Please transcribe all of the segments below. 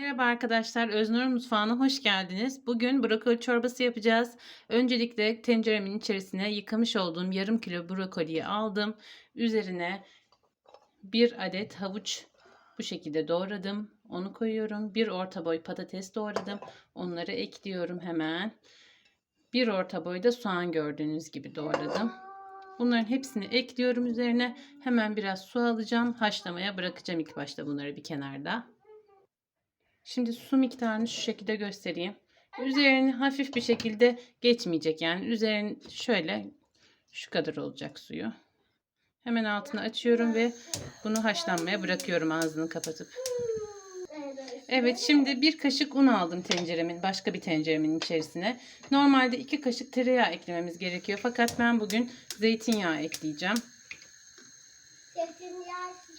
Merhaba arkadaşlar, Öznur Mutfağı'na hoş geldiniz. Bugün brokoli çorbası yapacağız. Öncelikle tenceremin içerisine yıkamış olduğum yarım kilo brokoliyi aldım. Üzerine bir adet havuç bu şekilde doğradım. Onu koyuyorum. Bir orta boy patates doğradım. Onları ekliyorum hemen. Bir orta boy da soğan gördüğünüz gibi doğradım. Bunların hepsini ekliyorum üzerine. Hemen biraz su alacağım. Haşlamaya bırakacağım ilk başta bunları bir kenarda. Şimdi su miktarını şu şekilde göstereyim. Üzerini hafif bir şekilde geçmeyecek. Yani üzerin şöyle şu kadar olacak suyu. Hemen altını açıyorum ve bunu haşlanmaya bırakıyorum ağzını kapatıp. Evet şimdi bir kaşık un aldım tenceremin başka bir tenceremin içerisine. Normalde iki kaşık tereyağı eklememiz gerekiyor. Fakat ben bugün zeytinyağı ekleyeceğim.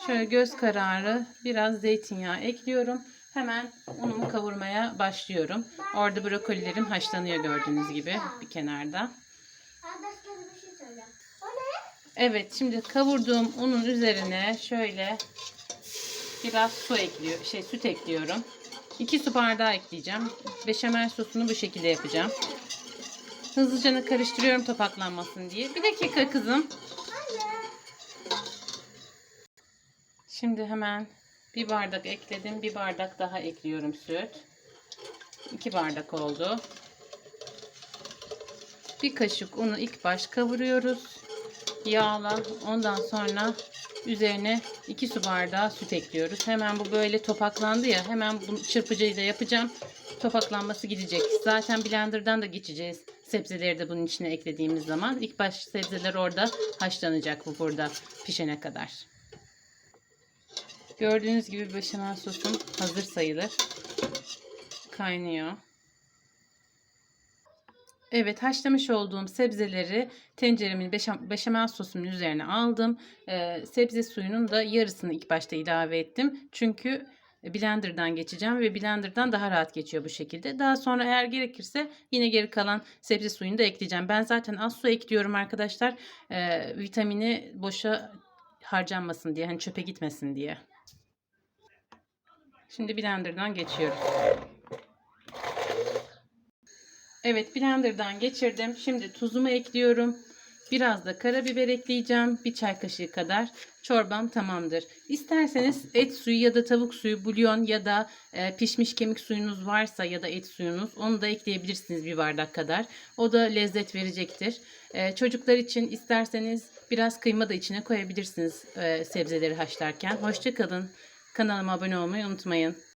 Şöyle göz kararı biraz zeytinyağı ekliyorum. Hemen unumu kavurmaya başlıyorum. Orada brokolilerim haşlanıyor gördüğünüz gibi bir kenarda. Şey? Evet şimdi kavurduğum unun üzerine şöyle biraz su ekliyor, şey süt ekliyorum. 2 su bardağı ekleyeceğim. Beşamel sosunu bu şekilde yapacağım. Hızlıca karıştırıyorum topaklanmasın diye. Bir dakika kızım. Şimdi hemen bir bardak ekledim. Bir bardak daha ekliyorum süt. 2 bardak oldu. Bir kaşık unu ilk baş kavuruyoruz. Yağla. Ondan sonra üzerine 2 su bardağı süt ekliyoruz. Hemen bu böyle topaklandı ya. Hemen bunu çırpıcıyla yapacağım. Topaklanması gidecek. Zaten blenderdan da geçeceğiz. Sebzeleri de bunun içine eklediğimiz zaman. ilk baş sebzeler orada haşlanacak bu burada pişene kadar. Gördüğünüz gibi beşamel sosum hazır sayılır. Kaynıyor. Evet haşlamış olduğum sebzeleri tenceremin beşamel sosumun üzerine aldım. Ee, sebze suyunun da yarısını ilk başta ilave ettim. Çünkü blenderdan geçeceğim ve blenderdan daha rahat geçiyor bu şekilde. Daha sonra eğer gerekirse yine geri kalan sebze suyunu da ekleyeceğim. Ben zaten az su ekliyorum arkadaşlar. Ee, vitamini boşa harcanmasın diye hani çöpe gitmesin diye. Şimdi blenderdan geçiyoruz. Evet blenderdan geçirdim. Şimdi tuzumu ekliyorum. Biraz da karabiber ekleyeceğim. Bir çay kaşığı kadar. Çorbam tamamdır. İsterseniz et suyu ya da tavuk suyu, bulyon ya da e, pişmiş kemik suyunuz varsa ya da et suyunuz onu da ekleyebilirsiniz bir bardak kadar. O da lezzet verecektir. E, çocuklar için isterseniz biraz kıyma da içine koyabilirsiniz e, sebzeleri haşlarken. Hoşçakalın. Kanalıma abone olmayı unutmayın.